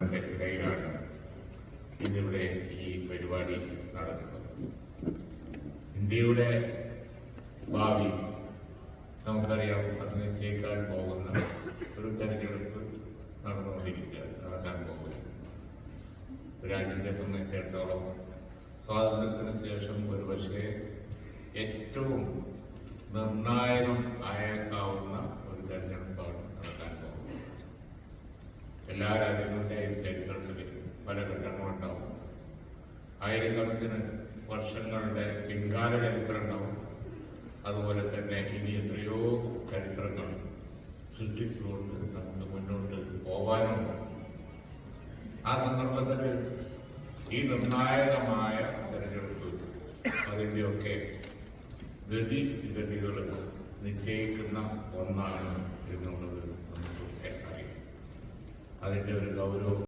ഇടയിലാണ് ഇന്നിവിടെ ഈ പരിപാടി നടക്കുന്നത്. ഇന്ത്യയുടെ ഭാവി നമുക്കറിയാം അത് പോകുന്ന ഒരു തെരഞ്ഞെടുപ്പ് നടന്നുകൊണ്ടിരിക്കുകയാണ്. നടക്കാൻ പോകുകയാണ് രാജ്യത്തെ സംബന്ധിച്ചിടത്തോളം സ്വാതന്ത്ര്യത്തിന് ശേഷം ഒരുപക്ഷെ ഏറ്റവും നിർണായകം ആയേക്കാവുന്ന ഒരു തെരഞ്ഞെടുപ്പാണ് നടക്കാൻ പോകുന്നത്. എല്ലാ രാജ്യങ്ങളുടെയും ആയിരക്കണക്കിന് വർഷങ്ങളുടെ പിൻകാല ചരിത്രങ്ങളും അതുപോലെ തന്നെ ഇനി എത്രയോ ചരിത്രങ്ങൾ സൃഷ്ടിച്ചുകൊണ്ട് നമുക്ക് മുന്നോട്ട് പോവാനും ആ സന്ദർഭത്തിൽ ഈ നിർണായകമായ തെരഞ്ഞെടുപ്പ് അതിന്റെയൊക്കെ ഗതി ഗതികൾ നിശ്ചയിക്കുന്ന ഒന്നാണ് എന്നുള്ളത് നമുക്ക് അറിയാം. അതിന്റെ ഒരു ഗൗരവം